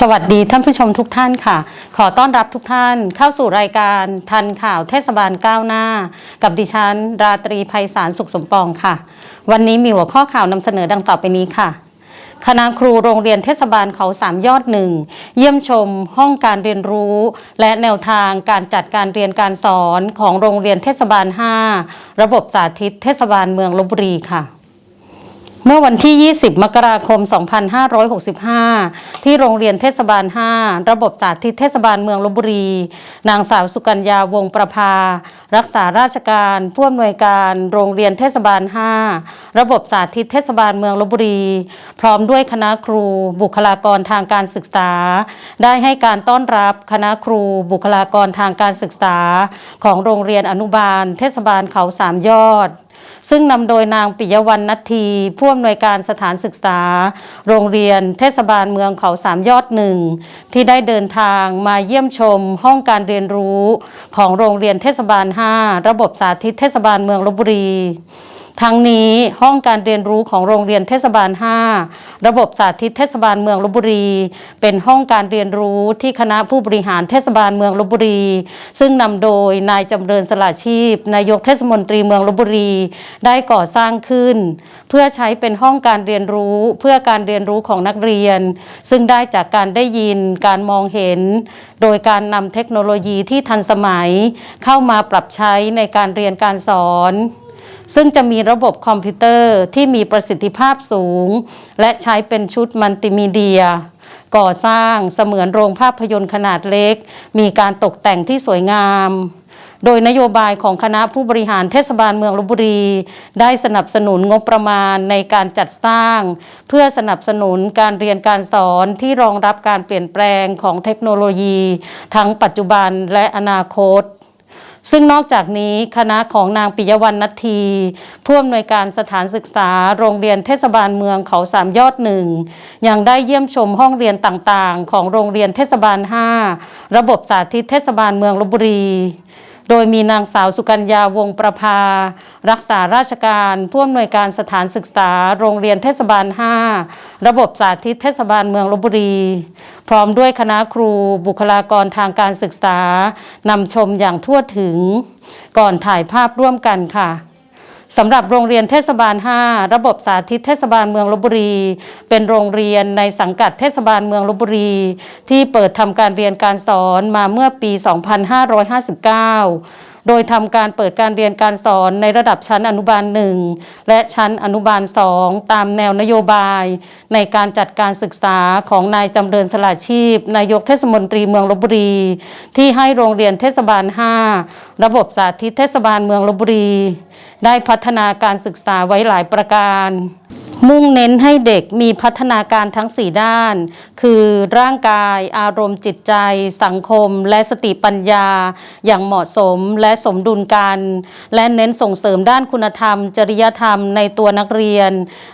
สวัสดีท่านผู้ชมทุกท่านค่ะ ขอต้อนรับทุกท่านเข้าสู่รายการทันข่าวเทศบาลก้าวหน้า กับดิฉัน ราตรีไพศาลสุขสมปองค่ะ วันนี้มีหัวข้อข่าวนำเสนอดังต่อไปนี้ค่ะคณะครูโรงเรียนเทศบาลเขาสามยอดหนึ่งเยี่ยมชมห้องการเรียนรู้ และแนวทางการจัดการเรียนการสอนของโรงเรียนเทศบาล 5 ระบบสาธิตเทศบาลเมืองลบบุรีค่ะ เมื่อวันที่ 20 มกราคม 2565 ที่โรงเรียนเทศบาล 5 ระบบสาธิตเทศบาลเมืองลบบุรี นางสาวสุกัญญาวงประภา รักษาราชการผู้อำนวยการโรงเรียนเทศบาล 5 ระบบสาธิตเทศบาลเมืองลบบุรี พร้อมด้วยคณะครูบุคลากรทางการศึกษา ได้ให้การต้อนรับคณะครูบุคลากรทางการศึกษา ของโรงเรียนอนุบาล เทศบาลเขาสามยอด ซึ่งนำโดยนางปิยวรรณนัททีผู้อำนวยการสถานศึกษา โรงเรียนเทศบาลเมืองเขาสามยอดหนึ่งที่ได้เดินทางมาเยี่ยมชมห้องการเรียนรู้ของโรงเรียนเทศบาล 5 ระบบสาธิตเทศบาลเมืองลบบุรี ทั้งนี้ห้องการเรียนรู้ของโรงเรียนเทศบาล 5 ระบบสาธิตเทศบาลเมืองลบบุรี เป็นห้องการเรียนรู้ที่คณะผู้บริหารเทศบาลเมืองลบบุรี ซึ่งนำโดยนายจำเริญสละชีพ นายกเทศมนตรีเมืองลบบุรี ได้ก่อสร้างขึ้น เพื่อใช้เป็นห้องการเรียนรู้เพื่อการเรียนรู้ของนักเรียน ซึ่งได้จากการได้ยินการมองเห็น โดยการนำเทคโนโลยีที่ทันสมัย เข้ามาปรับใช้ในการเรียนการสอน ซึ่งจะมีระบบคอมพิวเตอร์ที่มีประสิทธิภาพสูง และใช้เป็นชุดมัลติมีเดีย ก่อสร้างเสมือนโรงภาพยนตร์ขนาดเล็ก มีการตกแต่งที่สวยงาม โดยนโยบายของคณะผู้บริหารเทศบาลเมืองลบบุรี ได้สนับสนุนงบประมาณในการจัดสร้าง เพื่อสนับสนุนการเรียนการสอนที่รองรับการเปลี่ยนแปลงของเทคโนโลยี ทั้งปัจจุบันและอนาคต ซึ่งนอกจากนี้คณะของนางปิยวรรณนัททีผู้อำนวยการสถานศึกษาโรงเรียนเทศบาลเมืองเขาสามยอดหนึ่งยังได้เยี่ยมชมห้องเรียนต่างๆ ของโรงเรียนเทศบาล 5 ระบบสาธิตเทศบาลเมืองลบบุรี โดยมีนางสาวสุกัญญาวงประภา รักษาราชการผู้อำนวยการสถานศึกษา โรงเรียนเทศบาล 5 ระบบสาธิตเทศบาลเมืองลบบุรี พร้อมด้วยคณะครูบุคลากรทางการศึกษานำชมอย่างทั่วถึง ก่อนถ่ายภาพร่วมกันค่ะ สำหรับโรงเรียนเทศบาล 5 ระบบสาธิตเทศบาลเมืองลบบุรี เป็นโรงเรียนในสังกัดเทศบาลเมืองลบบุรี ที่เปิดทำการเรียนการสอนมาเมื่อปี 2559โดยทำการเปิดการเรียนการสอนในระดับชั้นอนุบาล 1 และชั้นอนุบาล 2 ตามแนวนโยบาย ในการจัดการศึกษาของนายจำเริญสละชีพ นายกเทศมนตรีเมืองลบบุรี ที่ให้โรงเรียนเทศบาล 5 ระบบสาธิตเทศบาลเมืองลบบุรี ได้พัฒนาการศึกษาไว้หลายประการ มุ่งเน้นให้เด็กมีพัฒนาการทั้ง 4 ด้าน คือร่างกาย อารมณ์จิตใจ สังคม และสติปัญญา อย่างเหมาะสมและสมดุลกัน และเน้นส่งเสริมด้านคุณธรรม จริยธรรมในตัวนักเรียน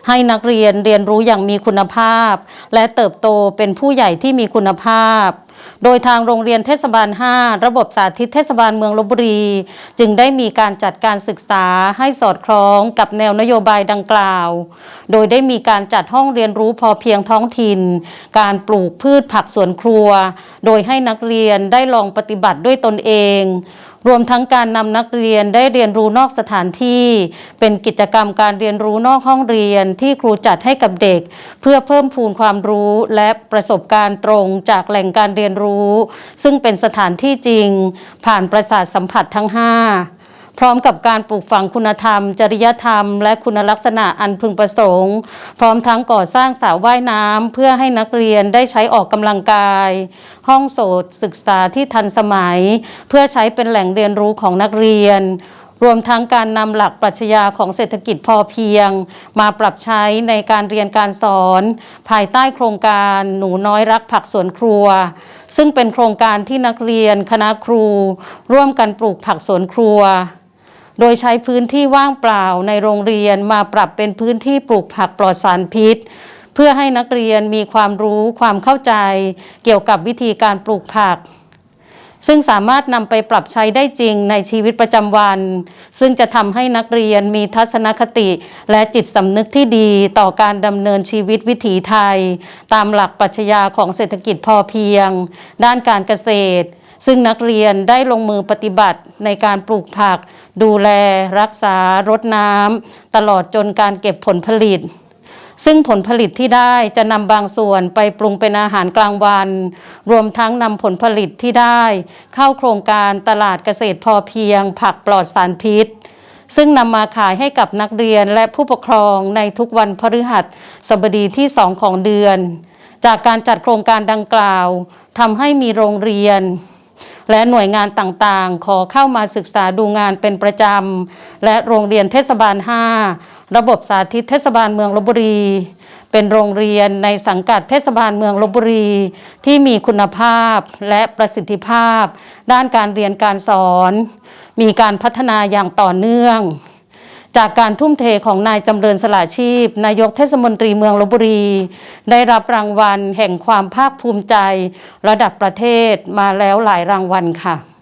ให้นักเรียนเรียนรู้อย่างมีคุณภาพ และเติบโตเป็นผู้ใหญ่ที่มีคุณภาพ โดยทางโรงเรียนเทศบาล 5 ระบบสาธิตเทศบาลเมืองลบบุรี จึงได้มีการจัดการศึกษาให้สอดคล้องกับแนวนโยบายดังกล่าว โดยได้มีการจัดห้องเรียนรู้พอเพียงท้องถิ่น การปลูกพืชผักสวนครัว โดยให้นักเรียนได้ลองปฏิบัติด้วยตนเอง รวมทั้งการนำนักเรียนได้เรียนรู้นอกสถานที่ เป็นกิจกรรมการเรียนรู้นอกห้องเรียนที่ครูจัดให้กับเด็ก เพื่อเพิ่มพูนความรู้และประสบการณ์ตรงจากแหล่งการเรียนรู้ ซึ่งเป็นสถานที่จริง ผ่านประสาทสัมผัสทั้ง 5 พร้อมกับการปลูกฝังคุณธรรม จริยธรรม และคุณลักษณะอันพึงประสงค์ พร้อมทั้งก่อสร้างสระว่ายน้ำเพื่อให้นักเรียนได้ใช้ออกกำลังกาย ห้องโสตศึกษาที่ทันสมัย เพื่อใช้เป็นแหล่งเรียนรู้ของนักเรียนรวมทั้งการนำหลักปรัชญาของเศรษฐกิจพอเพียง มาปรับใช้ในการเรียนการสอน ภายใต้โครงการหนูน้อยรักผักสวนครัว ซึ่งเป็นโครงการที่นักเรียนคณะครู ร่วมกันปลูกผักสวนครัว โดยใช้พื้นที่ว่างเปล่าในโรงเรียนมาปรับเป็นพื้นที่ปลูกผักปลอดสารพิษ เพื่อให้นักเรียนมีความรู้ความเข้าใจ เกี่ยวกับวิธีการปลูกผัก ซึ่งสามารถนำไปปรับใช้ได้จริงในชีวิตประจำวัน ซึ่งจะทำให้นักเรียนมีทัศนคติ และจิตสำนึกที่ดีต่อการดำเนินชีวิตวิถีไทย ตามหลักปรัชญาของเศรษฐกิจพอเพียง ด้านการเกษตร ซึ่งนักเรียนได้ลงมือปฏิบัติในการปลูกผัก ดูแล รักษารดน้ำตลอดจนการเก็บผลผลิต ซึ่งผลผลิตที่ได้จะนำบางส่วนไปปรุงเป็นอาหารกลางวัน รวมทั้งนำผลผลิตที่ได้ เข้าโครงการตลาดเกษตรพอเพียง ผักปลอดสารพิษซึ่งนำมาขายให้กับนักเรียนและผู้ปกครองในทุกวันพฤหัสบดีที่สองของเดือน จากการจัดโครงการดังกล่าวทำให้มีโรงเรียน และหน่วยงานต่างๆ ขอเข้ามาศึกษาดูงานเป็นประจำ และโรงเรียนเทศบาล 5 ระบบสาธิตเทศบาลเมืองลบบุรี เป็นโรงเรียนในสังกัดเทศบาลเมืองลบบุรี ที่มีคุณภาพและประสิทธิภาพ ด้านการเรียนการสอน มีการพัฒนาอย่างต่อเนื่อง จากการทุ่มเทของนายจำเริญสละชีพ นายกเทศมนตรีเมืองลบบุรี ได้รับรางวัลแห่งความภาคภูมิใจ ระดับประเทศมาแล้วหลายรางวัลค่ะ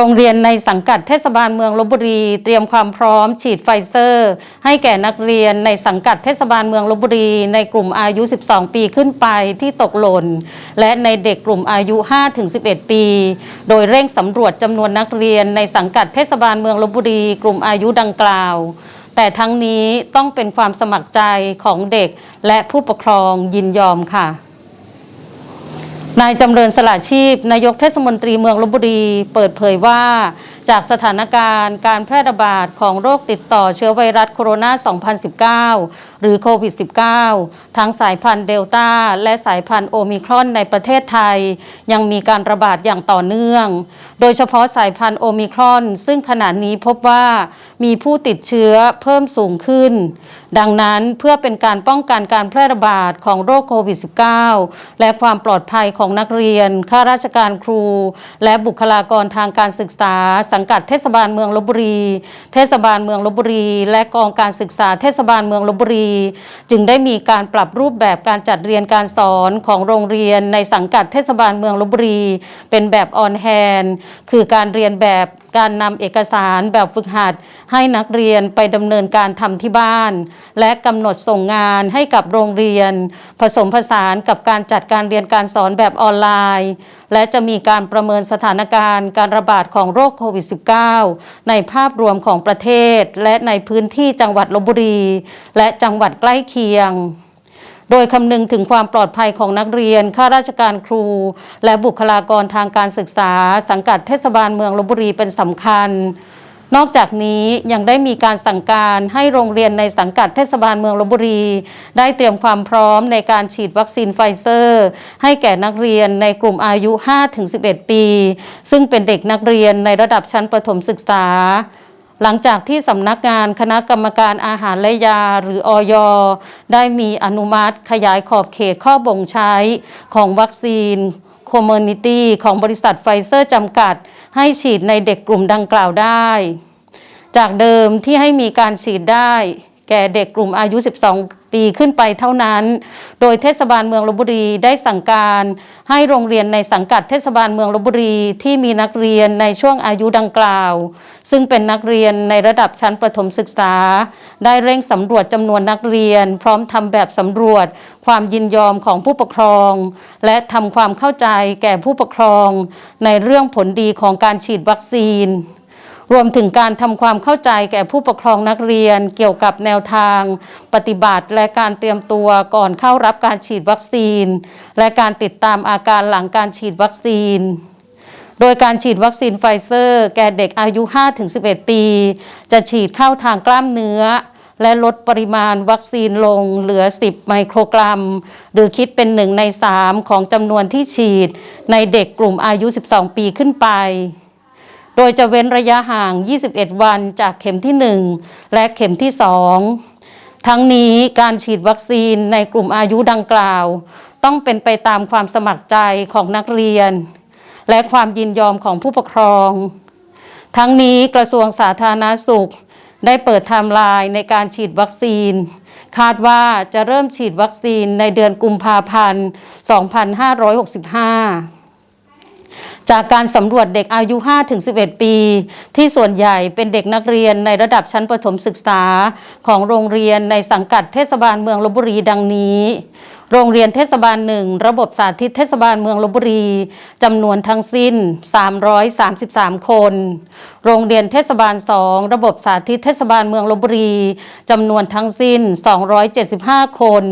โรงเรียนในสังกัดเทศบาลเมืองลบบุรี เตรียมความพร้อมฉีดไฟเซอร์ ให้แก่นักเรียนในสังกัดเทศบาลเมืองลบบุรี ในกลุ่มอายุ 12 ปีขึ้นไปที่ตกหล่น และในเด็กกลุ่มอายุ 5-11 ปี โดยเร่งสำรวจจำนวนนักเรียนในสังกัดเทศบาลเมืองลบบุรี กลุ่มอายุดังกล่าวแต่ทั้งนี้ต้องเป็นความสมัครใจของเด็กและผู้ปกครองยินยอมค่ะ นายจำเริญสละชีพ นายกเทศมนตรีเมืองลบบุรี เปิดเผยว่า จากสถานการณ์การแพร่ระบาดของโรคติดต่อเชื้อไวรัสโคโรนา 2019 หรือโควิด -19 ทั้งสายพันธุ์เดลต้าและสายพันธุ์โอมิครอนในประเทศไทย ยังมีการระบาดอย่างต่อเนื่อง โดยเฉพาะสายพันธุ์โอมิครอน ซึ่งขณะนี้พบว่ามีผู้ติดเชื้อเพิ่มสูงขึ้น ดังนั้นเพื่อเป็นการป้องกันการแพร่ระบาดของโรคโควิด -19 และความปลอดภัยของนักเรียน ข้าราชการครู และบุคลากรทางการศึกษา สังกัดเทศบาลเมืองลบบุรี เทศบาลเมืองลบบุรี และกองการศึกษาเทศบาลเมืองลบบุรี จึงได้มีการปรับรูปแบบการจัดเรียนการสอนของโรงเรียนในสังกัดเทศบาลเมืองลบบุรี เป็นแบบออนแฮนคือการเรียนแบบการนำเอกสารแบบฝึกหัด ให้นักเรียนไปดำเนินการทำที่บ้าน และกำหนดส่งงานให้กับโรงเรียน ผสมผสานกับการจัดการเรียนการสอนแบบออนไลน์ และจะมีการประเมินสถานการณ์การระบาดของโรคโควิด -19 ในภาพรวมของประเทศ และในพื้นที่จังหวัดลบบุรี และจังหวัดใกล้เคียง โดยคำนึงถึงความปลอดภัยของนักเรียน ข้าราชการครู และบุคลากรทางการศึกษา สังกัดเทศบาลเมืองลบบุรีเป็นสำคัญ นอกจากนี้ยังได้มีการสั่งการให้โรงเรียนในสังกัดเทศบาลเมืองลบบุรี ได้เตรียมความพร้อมในการฉีดวัคซีนไฟเซอร์ ให้แก่นักเรียนในกลุ่มอายุ 5-11 ปี ซึ่งเป็นเด็กนักเรียนในระดับชั้นประถมศึกษา หลังจากที่สำนักงานคณะกรรมการอาหารและยาหรืออยได้มีอนุมัติขยายขอบเขตข้อบ่งใช้ของวัคซีนคอมมูนิตี้ของบริษัทไฟเซอร์จำกัด ให้ฉีดในเด็กกลุ่มดังกล่าวได้ จากเดิมที่ให้มีการฉีดได้ แก่เด็กกลุ่มอายุ 12 ปีขึ้นไปเท่านั้น โดยเทศบาลเมืองลบบุรีได้สั่งการให้โรงเรียนในสังกัดเทศบาลเมืองลบบุรีที่มีนักเรียนในช่วงอายุดังกล่าว ซึ่งเป็นนักเรียนในระดับชั้นประถมศึกษา ได้เร่งสำรวจจำนวนนักเรียน พร้อมทำแบบสำรวจ ความยินยอมของผู้ปกครอง และทำความเข้าใจแก่ผู้ปกครอง ในเรื่องผลดีของการฉีดวัคซีน รวมถึงการทำความเข้าใจแก่ผู้ปกครองนักเรียน เกี่ยวกับแนวทาง ปฏิบัติและการเตรียมตัวก่อนเข้ารับการฉีดวัคซีน และการติดตามอาการหลังการฉีดวัคซีนโดยการฉีดวัคซีนไฟเซอร์ แก่เด็กอายุ 5-11 ปี จะฉีดเข้าทางกล้ามเนื้อ และลดปริมาณวัคซีนลงเหลือ 10 ไมโครกรัม หรือคิดเป็นหนึ่งใน 3 ของจำนวนที่ฉีดในเด็กกลุ่มอายุ 12 ปีขึ้นไป โดยจะเว้นระยะห่าง 21 วันจากเข็มที่ 1 และเข็มที่ 2 ทั้งนี้การฉีดวัคซีนในกลุ่มอายุดังกล่าว ต้องเป็นไปตามความสมัครใจของนักเรียน และความยินยอมของผู้ปกครอง ทั้งนี้กระทรวงสาธารณสุข ได้เปิดไทม์ไลน์ในการฉีดวัคซีน คาดว่าจะเริ่มฉีดวัคซีนในเดือนกุมภาพันธ์ 2565 จากการสำรวจเด็กอายุ 5-11 ปี ที่ส่วนใหญ่เป็นเด็กนักเรียนในระดับชั้นประถมศึกษาของโรงเรียนในสังกัดเทศบาลเมืองลบบุรีดังนี้ โรงเรียนเทศบาลหนึ่งระบบสาธิตเทศบาลเมืองลบบุรีจำนวนทั้งสิ้น 333 คน โรงเรียนเทศบาลสองระบบสาธิตเทศบาลเมืองลบบุรีจำนวนทั้งสิ้น 275 คน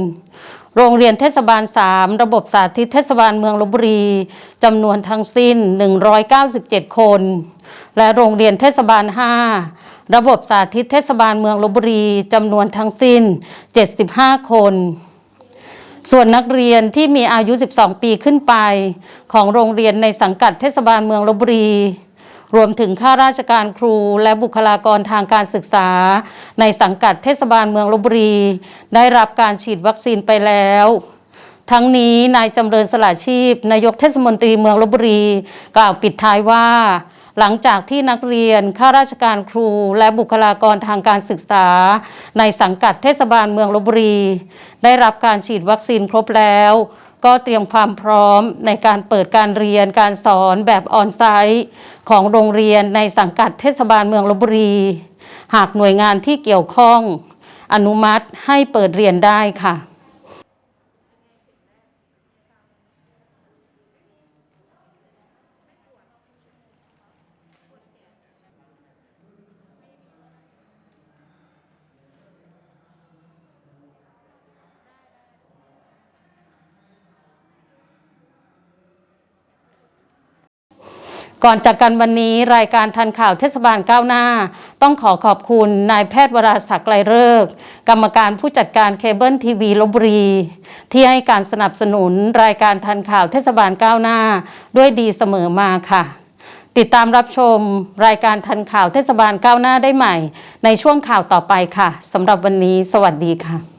โรงเรียนเทศบาล 3 ระบบสาธิตเทศบาลเมืองลบบุรีจำนวนทั้งสิ้น 197 คน และโรงเรียนเทศบาล 5 ระบบสาธิตเทศบาลเมืองลบบุรีจำนวนทั้งสิ้น 75 คน ส่วนนักเรียนที่มีอายุ 12 ปีขึ้นไป ของโรงเรียนในสังกัดเทศบาลเมืองลบบุรี รวมถึงข้าราชการครูและบุคลากรทางการศึกษา ในสังกัดเทศบาลเมืองลบบุรี ได้รับการฉีดวัคซีนไปแล้วทั้งนี้นายจำเริญสละชีพ นายกเทศมนตรีเมืองลบบุรี กล่าวปิดท้ายว่า หลังจากที่นักเรียนข้าราชการครู และบุคลากรทางการศึกษา ในสังกัดเทศบาลเมืองลบบุรี ได้รับการฉีดวัคซีนครบแล้ว ก็เตรียมความพร้อมในการเปิดการเรียนการสอนแบบออนไซต์ของโรงเรียนในสังกัดเทศบาลเมืองลบบุรี หากหน่วยงานที่เกี่ยวข้อง อนุมัติให้เปิดเรียนได้ค่ะ ก่อนจากกันวันนี้รายการทันข่าวเทศบาลก้าวหน้า ต้องขอขอบคุณนายแพทย์วราศักดิ์ไกลเลิกกรรมการผู้จัดการเคเบิลทีวีลบบุรี ที่ให้การสนับสนุนรายการทันข่าวเทศบาลก้าวหน้า ด้วยดีเสมอมาค่ะ ติดตามรับชมรายการทันข่าวเทศบาลก้าวหน้าได้ใหม่ ในช่วงข่าวต่อไปค่ะสำหรับวันนี้ สวัสดีค่ะ